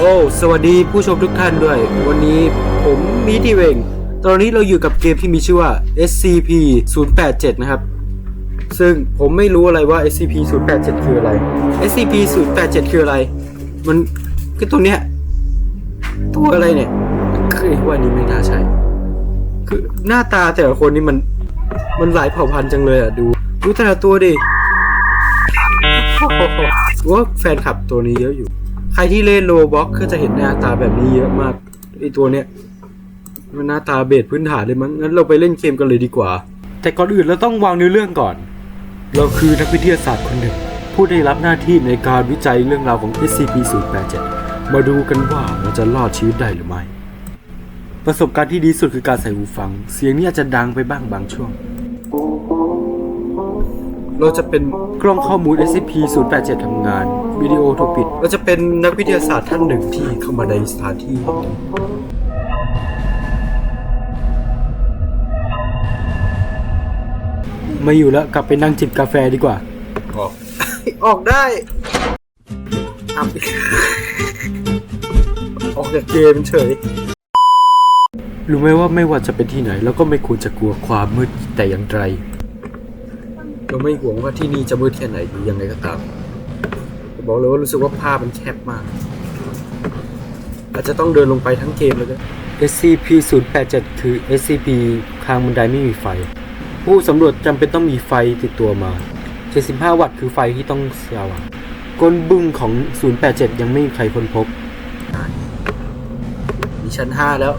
โอ้สวัสดีผู้ชมทุกท่านด้วย วันนี้ผมมีทีเวง ตอนนี้เราอยู่กับเกมที่มีชื่อว่า SCP 087นะครับ ซึ่งผมไม่รู้อะไรว่า SCP 087คืออะไร SCP 087คืออะไร มันคือตรงเนี้ย ตัวอะไรเนี่ยคือว่านี้ไม่น่าใช่ คือหน้าตาแต่ละคนนี่มัน มันหลายเผ่าพันธุ์จังเลยอะดู ดูแต่ละตัวดิว่าแฟนคลับตัวนี้เยอะอยู่ใครที่เล่นโลบ็อกก็จะเห็นหน้าตาแบบนี้เยอะมากไอตัวเนี้ยมันหน้าตาเบสพื้นฐานเลยมั้งงั้นเราไปเล่นเกมกันเลยดีกว่า แต่ก่อนอื่นเราต้องวางเนื้อเรื่องก่อน เราคือนักวิทยาศาสตร์คนหนึ่ง ผู้ได้รับหน้าที่ในการวิจัยเรื่องราวของ SCP-087 มาดูกันว่าเราจะรอดชีวิตได้หรือไม่ ประสบการณ์ที่ดีสุดคือการใส่หูฟัง เสียงนี้อาจจะดังไปบ้างบางช่วง เราจะเป็นกล้องข้อมูล SCP-087 ทำงาน วิดีโอถูกปิด เราจะเป็นนักวิทยาศาสตร์ท่านหนึ่งที่เข้ามาในสถานที่แห่งนี้ไม่อยู่แล้วกลับไปนั่งจิบกาแฟดีกว่า ออก ออกได้อับออกจากเกมเฉย รู้ไหมว่าไม่ว่าจะเป็นที่ไหนเราก็ไม่ควรจะกลัวความมืดแต่อย่างไร เราไม่ห่วงว่าที่นี่จะมืดแค่ไหนหรือยังไงก็ตามบอกเลยว่ารู้สึกว่าภาพมันแคบมาก อาจจะต้องเดินลงไปทั้งเกมเลยนะ SCP-087 คือ SCP ทางบันไดไม่มีไฟ ผู้สำรวจจำเป็นต้องมีไฟติดตัวมา 75 วัตต์คือไฟที่ต้องสว่างก้นบึ้งของ 087 ยังไม่มีใครค้นพบ มีชั้น 5 แล้ว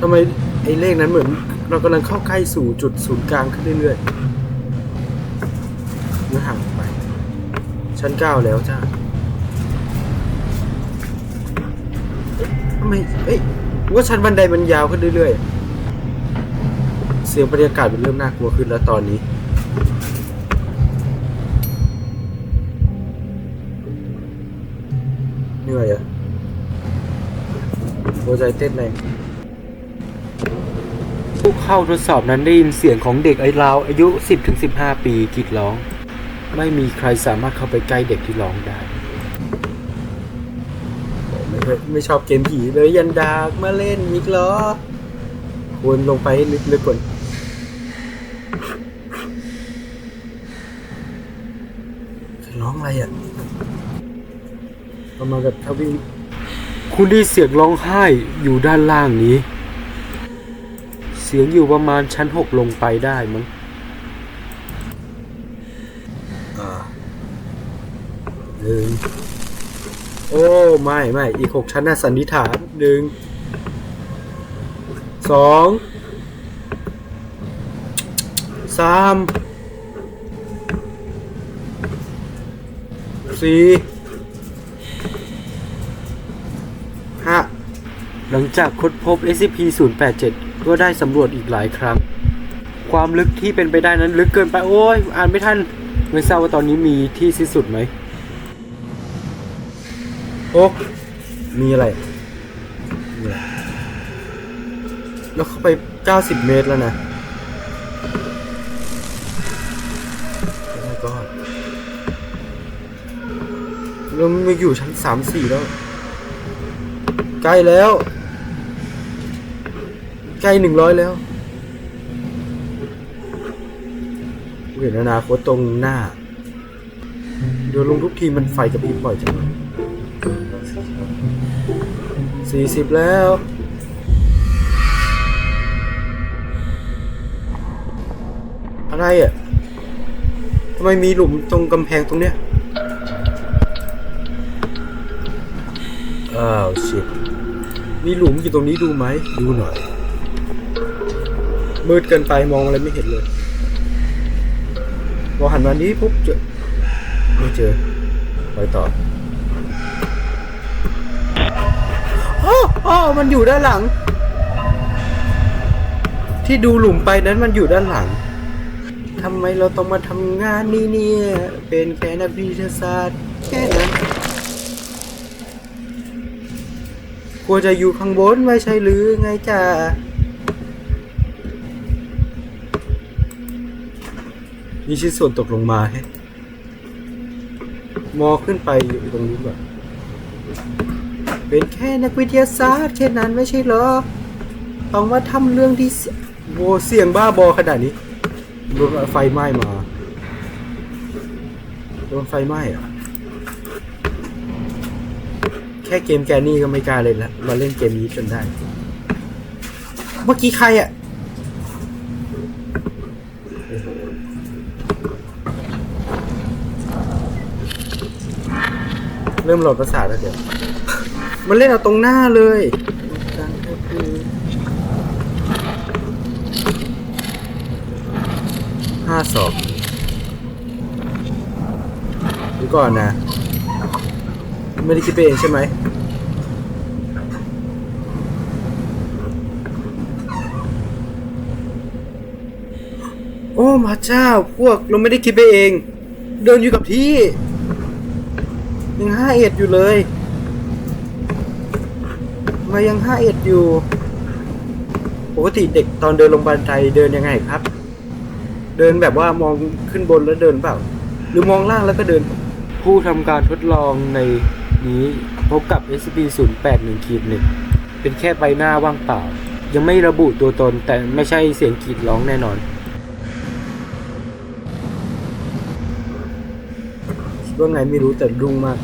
ทำไมไอ้เลขนั้นเหมือน เรากำลังเข้าใกล้สู่จุดศูนย์กลางขึ้นเรื่อยๆเมื่อห่างออกไป ชั้น9แล้วจ้าทำไมเอ้ยว่าชั้นบันไดมันยาวขึ้นเรื่อยๆ เสียงบรรยากาศมันเริ่มน่ากลัวขึ้นแล้วตอนนี้เหนื่อยอะหัวใจเต้นแรง เข้าทดสอบนั้นได้ยินเสียงของเด็กไอ้ราวอายุ 10-15 ปีกรีดร้อง ไม่มีใครสามารถเข้าไปใกล้เด็กที่ร้องได้ไม่ไม่ชอบเกมผีเลยยันดากมาเล่นอีกเหรอควรลงไปให้ลึกๆก่อนใครร้องอะไรอะประมาณแบบทวิ่งคุณได้เสียงร้องไห้อยู่ด้านล่างนี้เสียงอยู่ประมาณชั้นหกลงไปได้มั้งอ่าหนึ่งโอ้ ไม่ไม่อีกหกชั้นน่ะสันนิษฐานหนึ่งสองสามสี่ จากค้นพบ SCP-087 ก็ได้สำรวจอีกหลายครั้ง ความลึกที่เป็นไปได้นั้นลึกเกินไป โอ้ย อ่านไม่ทัน ไม่ทราบว่าตอนนี้มีที่สิ้นสุดไหม โอ้มีอะไรมีอะไรแล้วเข้าไป 90 เมตรแล้วนะโอ้ my god เรามาอยู่ชั้น 3-4 แล้ว ใกล้แล้ว ใกล้หนึ่งร้อยแล้วเห็นอนาคตตรงหน้า เดี๋ยวลงทุกทีมันไฟกับพริบบ่อยจังสี่สิบแล้ว อะไรอะทำไมมีหลุมตรงกำแพงตรงเนี้ย อ้าวชิมีหลุมอยู่ตรงนี้ดูไหม ดูหน่อย มืดเกินไปมองอะไรไม่เห็นเลยพอหันมานี้ปุ๊บเจอไม่เจอไปต่ออ้อออมันอยู่ด้านหลัง ที่ดูหลุมไปนั้นมันอยู่ด้านหลังทำไมเราต้องมาทำงานนี้เนี่ย เป็นแค่นักวิทยาศาสตร์แค่นั้นควรจะอยู่ข้างบนไม่ใช่หรือไงจ้า มีชิ้นส่วนตกลงมาแฮะมองขึ้นไปอยู่ตรงนี้แบบเป็นแค่นักวิทยาศาสตร์แค่นั้นไม่ใช่เหรอต้องมาทำเรื่องที่เสี่ยโวเสี่ยงบ้าบอขนาดนี้โดนไฟไหม้มาโดนไฟไหม้อะแค่เกมแกนี่ก็ไม่กล้าเล่นล้วมาเล่นเกมนี้จนได้ เมื่อกี้ใครอะโอ้โห เริ่มหลอดประสาทแล้วเดี๋ยว มันเล่นเอาตรงหน้าเลยดังคือห้าสองดูก่อนนะ ไม่ได้คิดไปเองใช่ไหมโอ้มาเจ้าพวกเราไม่ได้คิดไปเอง เดินอยู่กับที่ ยังห้าเอ็ดอยู่เลยมายังห้าเอ็ดอยู่ปกติเด็กตอนเดินลงบันไดเดินยังไงครับ เดินแบบว่ามองขึ้นบนแล้วเดินเปล่า หรือมองล่างแล้วก็เดิน ผู้ทำการทดลองในนี้พบกับ SCP-081 ขีดหนึ่งเป็นแค่ใบหน้าว่างเปล่า ยังไม่ระบุตัวตนแต่ไม่ใช่เสียงกรีดร้องแน่นอน ว่าไงไม่รู้แต่รุ่งมาก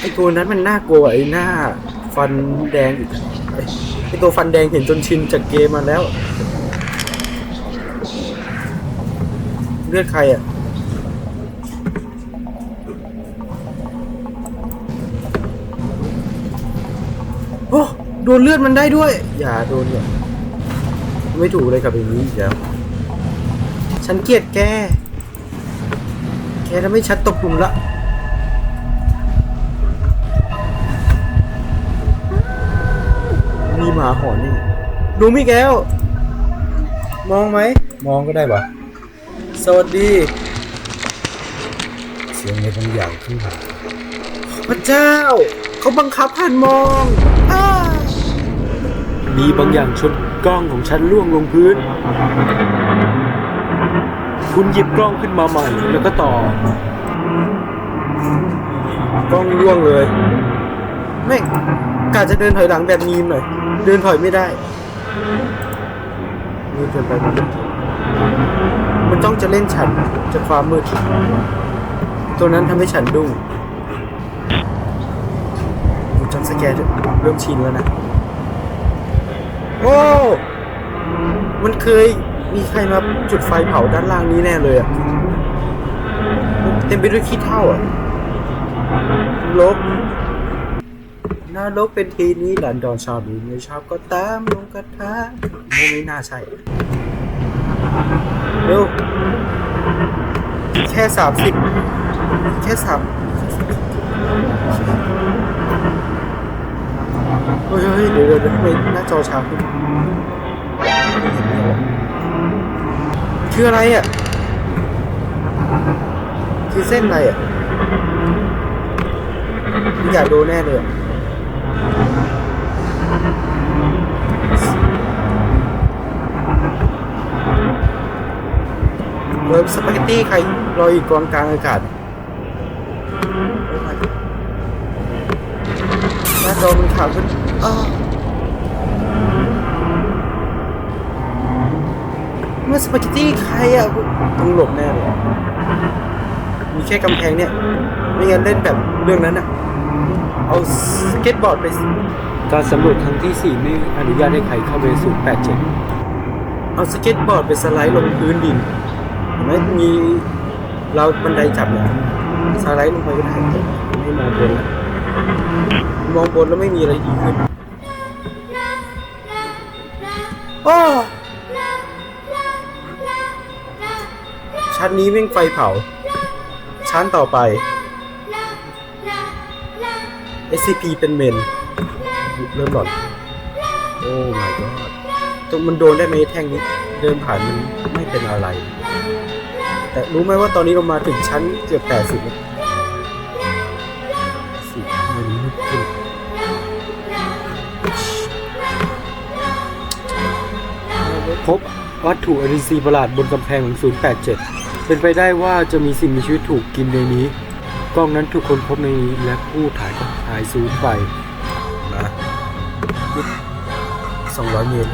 ไอตัวนั้นมันน่ากลัวไอหน้า ฟันแดงอีกไอตัวฟันแดงเห็นจนชินจากเกมมาแล้ว เลือดใครอะโอ้โดนเลือดมันได้ด้วย อย่าโดนเนี่ยไม่ถูกเลยกับอย่างนี้อีกแล้ว ฉันเกลียดแก แกทำให้ฉันตกหลุมละมีหมาหอนนี่ ดูมิแก้ว มองไหม มองก็ได้ปะสวัสดี เสียงอะไรบางอย่างขึ้นมาพระเจ้า เขาบังคับหันมองอ้ามีบางอย่างชนกล้องของฉันล่วงลงพื้น คุณหยิบกล้องขึ้นมาใหม่แล้วก็ต่อ กล้องร่วงเลยไม่กาจะเดินถอยหลังแบบมีมหน่อย เดินถอยไม่ได้นี่เกินไปมันต้องจะเล่นฉันจากความมืดตัวนั้นทำให้ฉันดุ้งจำสแกนเริ่มชินแล้วนะ โอ้ มันเคย มีใครมาจุดไฟเผาด้านล่างนี้แน่เลยอะเต็มไปด้วยขี้เถ้าอะลบนรกเป็นทีนี้หลันดอนชอบหรือไม่ชอบก็ตามลงกระทะโมไม่น่าใช่เร็วแค่สามสิบแค่สามเฮ้ยเฮ้ยเดี๋ยวเดี๋ยวเดี๋ยวทำไมหน้าจอช้าขึ้น คืออะไรอะ คือเส้นอะไรอะอยากดูแน่เลยเวิร์สปาเกตตี้ใครลอยอยู่กลางกลางอากาศหน้าจอมันขาวขึ้นอ้า มื่อสปาเกตตี้ใครอะต้องหลบแน่เลยมีแค่กำแพงเนี่ยไม่งั้นเล่นแบบเรื่องนั้นอะ เอาสเก็ตบอร์ดไปการสำรวจครั้งที่ 4 ไม่อนุญาตให้ใครเข้าไปสู่87 เอาสเก็ตบอร์ดไปสไลด์ลงพื้นดินเห็นไหมมีเราบันไดจับเนี่ยสไลด์ลงไปก็ได้ไม่มองบนแล้วมองบนแล้วไม่มีอะไรดีขึ้นโอ้ ชั้นนี้แม่งไฟเผา ชั้นต่อไป SCP เป็นเมน เริ่มหลอนโอ้ my god ตรงมันโดนได้ไหมแท่งนี้ เดินผ่านมันไม่เป็นอะไร แต่รู้ไหมว่าตอนนี้เรามาถึงชั้นเกือบ80แล้วสิมันมืดขึ้นพบวัตถุอรินทรีย์ประหลาดบนกำแพงของ087เจ็ด เป็นไปได้ว่าจะมีสิ่งมีชีวิตถูกกินในนี้ กล้องนั้นถูกคนพบในนี้และผู้ถ่ายก็ถ่ายซูมไปนะสองร้อยเมตร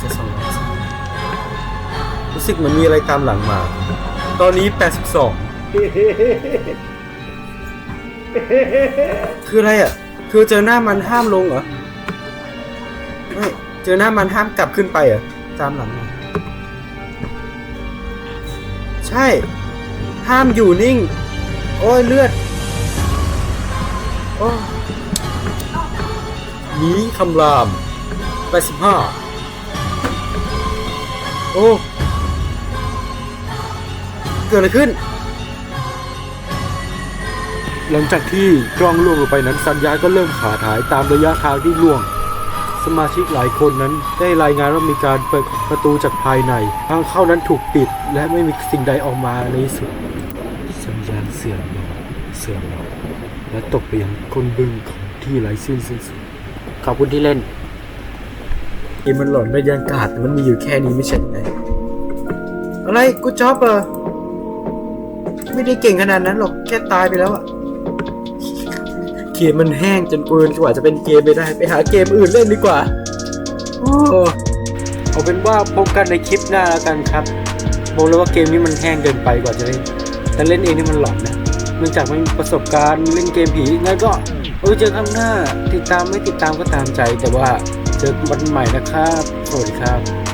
จะสองร้อยรู้สึกเหมือนมีอะไรตามหลังมา ตอนนี้82คืออะไรอะ คือเจอหน้ามันห้ามลงเหรอ ไม่ เจอหน้ามันห้ามกลับขึ้นไปเหรอตามหลังมา ช่ ห้ามอยู่นิ่ง โอ้ยเลือด โอ้หนีคำราม85โอ้ เกิดอะไรขึ้น หลังจากที่กล้องล่วงลงไปนั้นสัญญาณก็เริ่มขาดหายตามระยะทางที่ล่วง สมาชิกหลายคนนั้นได้รายงานว่ามีการเปิดประตูจากภายใน ทางเข้านั้นถูกปิด และไม่มีสิ่งใดออกมาในที่สุด สัญญาณเสื่อมลงเสื่อมลงและตกไปยังคนบึงของที่ไร้สิ้นสิ้นสุดขอบคุณที่เล่นเกมมันหลอนบรรยากาศมันมีอยู่แค่นี้ไม่ใช่ไงอะไรกูจ็อบเหรอไม่ได้เก่งขนาดนั้นหรอกแค่ตายไปแล้วอะ เกมมันแห้งจนเกินกว่าจะเป็นเกมไปได้ไปหาเกมอื่นเล่นดีกว่าโอ้เอาเป็นว่าพบกันในคลิปหน้าแล้วกันครับบอกเลยว่าเกมนี้มันแห้งเกินไปกว่าจะเล่นแต่เล่นเองนี่มันหลอนนะเนื่องจากไม่มีประสบการณ์เล่นเกมผีงั้นก็เออเจอครั้งหน้า ติดตามไม่ติดตามก็ตามใจ แต่ว่าเจอกันวันใหม่นะครับสวัสดีครับ